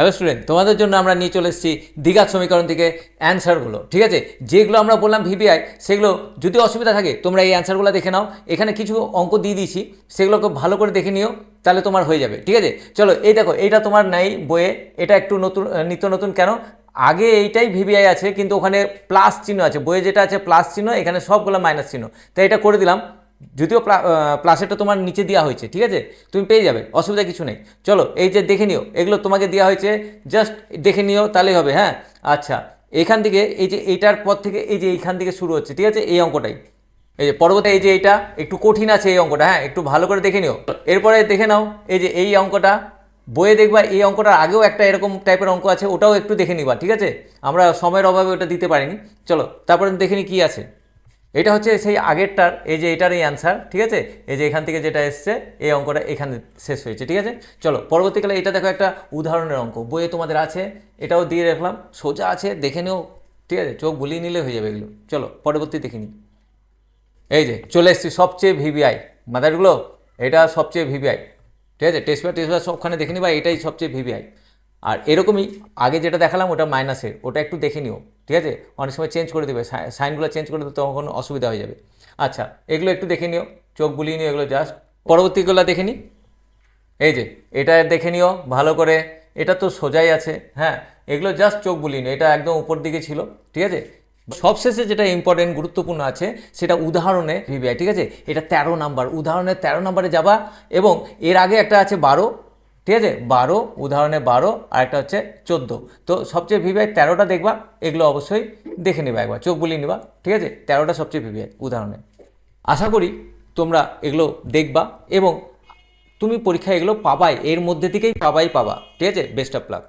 Hello student তোমাদের জন্য আমরা নিয়ে চলে এসেছি দ্বিঘাত সমীকরণ থেকে অ্যান্সারগুলো ঠিক আছে? যেগুলো আমরা বললাম ভিপিআই সেগুলো যদি অসুবিধা থাকে, তোমরা এই অ্যান্সারগুলো দেখে নাও। এখানে কিছু অঙ্ক দিয়ে দিয়েছি, সেগুলোকে ভালো করে দেখে নিও, তাহলে তোমার হয়ে যাবে, ঠিক আছে? চলো, এই দেখো, এইটা তোমার নেই বইয়ে, এটা একটু নতুন নিত্য নতুন কেন? আগে এইটাই ভিভিআই আছে, কিন্তু ওখানে প্লাস চিহ্ন আছে, বইয়ে যেটা আছে প্লাস চিহ্ন, এখানে সবগুলো মাইনাস চিহ্ন। তাই এটা করে দিলাম। যদিও প্লাসেরটা তোমার নিচে দেওয়া হয়েছে, ঠিক আছে? তুমি পেয়ে যাবে, অসুবিধা কিছু নেই। চলো, এই যে দেখে নিও, এগুলো তোমাকে দেওয়া হয়েছে জাস্ট দেখে নিও, তাহলেই হবে হ্যাঁ? আচ্ছা এখান থেকে, এই যে এইটার পর থেকে, এই যে এইখান থেকে শুরু হচ্ছে, ঠিক আছে? এই অঙ্কটাই। এই যে পরবর্তী, এই যে এইটা, একটু কঠিন আছে এই অঙ্কটা হ্যাঁ? একটু ভালো করে দেখে নিও। এরপরে দেখে নাও, এই যে এই অঙ্কটা, বইয়ে দেখবা, এই অঙ্কটার আগেও একটা এরকম টাইপের অঙ্ক আছে, ওটাও একটু দেখে নিবা, ঠিক আছে? আমরা সময়ের অভাবে ওটা দিতে পারিনি। চলো, তারপরে দেখে নি কী আছে। এটা হচ্ছে সেই আগেরটার, এই যে এটার এই অ্যান্সার ঠিক আছে? এই যে এখান থেকে যেটা এসছে, এই অঙ্কটা এখানে শেষ হয়েছে, ঠিক আছে? চলো, পরবর্তীকালে এটা দেখো একটা উদাহরণের অঙ্ক, বইয়ে তোমাদের আছে, এটাও দিয়ে রাখলাম, সোজা আছে, দেখে নিও, ঠিক আছে? চোখ বুলিয়ে নিলে হয়ে যাবে এগুলো। চলো, পরবর্তী দেখে নিই। এই যে, চলে এসেছি সবচেয়ে ভিভিআই, মাদারগুলো, এটা সবচেয়ে ভিভিআই, ঠিক আছে? টেস্ট পেপার টেস্ট পেপার সবখানে দেখে নিবা, এটাই সবচেয়ে ভিভিআই। আর এরকমই, আগে যেটা দেখালাম, ওটা মাইনাসের ওটা একটু দেখে নিও। ঠিক আছে? অনেক সময় চেঞ্জ করে দেবে সাই- সাইনগুলো চেঞ্জ করে দেবে, তখন অসুবিধা হয়ে যাবে। আচ্ছা এগুলো একটু দেখে নিও, চোখ বুলিয়ে নিও এগুলো জাস্ট পরবর্তীগুলো দেখে নিই এই যে, এটা দেখে নিও, ভালো করে। এটা তো সোজাই আছে হ্যাঁ? এগুলো জাস্ট চোখ বুলিয়ে নিও, এটা একদম উপর দিকে ছিল, ঠিক আছে? সবশেষে যেটা ইম্পর্টেন্ট গুরুত্বপূর্ণ আছে, সেটা উদাহরণে ভিভিআই ঠিক আছে? এটা তেরো নাম্বার উদাহরণের তেরো নাম্বারে যাবা, এবং এর আগে একটা আছে বারো ঠিক আছে? বারো, উদাহরণে বারো আর একটা হচ্ছে চোদ্দ। তো সবচেয়ে ভিভিআই তেরোটা দেখবা, এগুলো অবশ্যই দেখে নেবা একবার, চোখ বুলিয়ে নেবা, ঠিক আছে? তেরোটা সবচেয়ে ভিভিআই, উদাহরণে। আশা করি তোমরা এগুলো দেখবা এবং তুমি পরীক্ষায় এগুলো পাবাই, এর মধ্যে থেকেই পাবাই পাবা, ঠিক আছে? Best of luck.